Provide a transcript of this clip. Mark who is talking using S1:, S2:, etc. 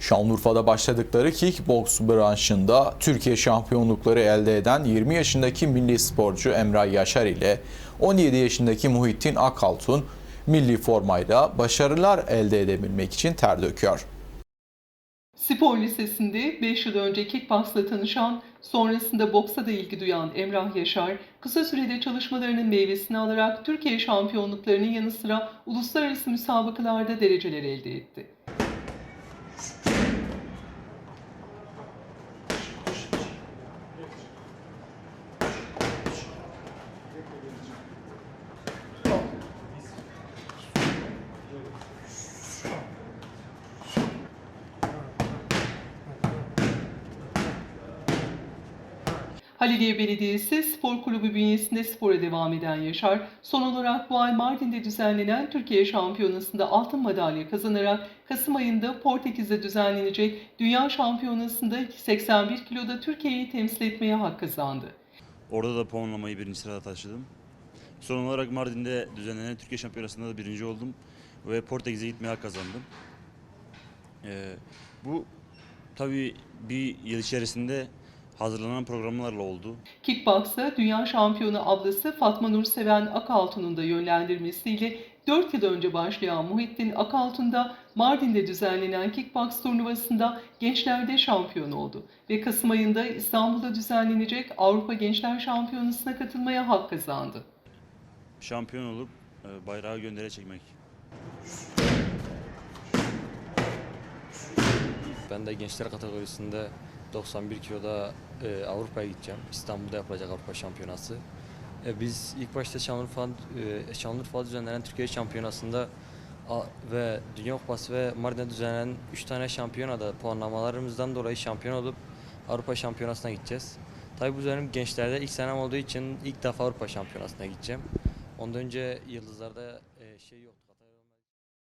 S1: Şanlıurfa'da başladıkları kickboks branşında Türkiye şampiyonlukları elde eden 20 yaşındaki milli sporcu Emrah Yaşar ile 17 yaşındaki Muhittin Akaltun milli formayla başarılar elde edebilmek için ter döküyor.
S2: Spor Lisesi'nde 5 yıl önce kickboxla tanışan, sonrasında boksa da ilgi duyan Emrah Yaşar, kısa sürede çalışmalarının meyvesini alarak Türkiye şampiyonluklarının yanı sıra uluslararası müsabakalarda dereceler elde etti. Haliliye Belediyesi Spor Kulübü bünyesinde spora devam eden Yaşar, son olarak bu ay Mardin'de düzenlenen Türkiye Şampiyonası'nda altın madalya kazanarak Kasım ayında Portekiz'de düzenlenecek Dünya Şampiyonası'nda 81 kiloda Türkiye'yi temsil etmeye hak kazandı.
S3: Orada da puanlamayı birinci sırada taşıdım. Son olarak Mardin'de düzenlenen Türkiye Şampiyonası'nda da birinci oldum ve Portekiz'e gitmeye hak kazandım. Ee, bu tabii bir yıl içerisinde hazırlanan programlarla oldu.
S2: Kickbox'a dünya şampiyonu ablası Fatma Nur Seven Akaltun'un da yönlendirmesiyle 4 yıl önce başlayan Muhittin Akaltun da Mardin'de düzenlenen kickbox turnuvasında gençlerde şampiyon oldu ve Kasım ayında İstanbul'da düzenlenecek Avrupa Gençler Şampiyonası'na katılmaya hak kazandı.
S3: Şampiyon olup e, bayrağı göndere çekmek.
S4: Ben de gençler kategorisinde 91 kiloda e, Avrupa'ya gideceğim. İstanbul'da yapılacak Avrupa Şampiyonası. E, biz ilk başta Şanlıurfa, e, Şanlıurfa'da düzenlenen Türkiye Şampiyonası'nda a- ve Dünya Kupası ve Mardin'de düzenlenen 3 tane şampiyonada puanlamalarımızdan dolayı şampiyon olup Avrupa Şampiyonası'na gideceğiz. Tabii bu benim gençlerde ilk senem olduğu için ilk defa Avrupa Şampiyonası'na gideceğim. Ondan önce Yıldızlar'da e, şey yoktu.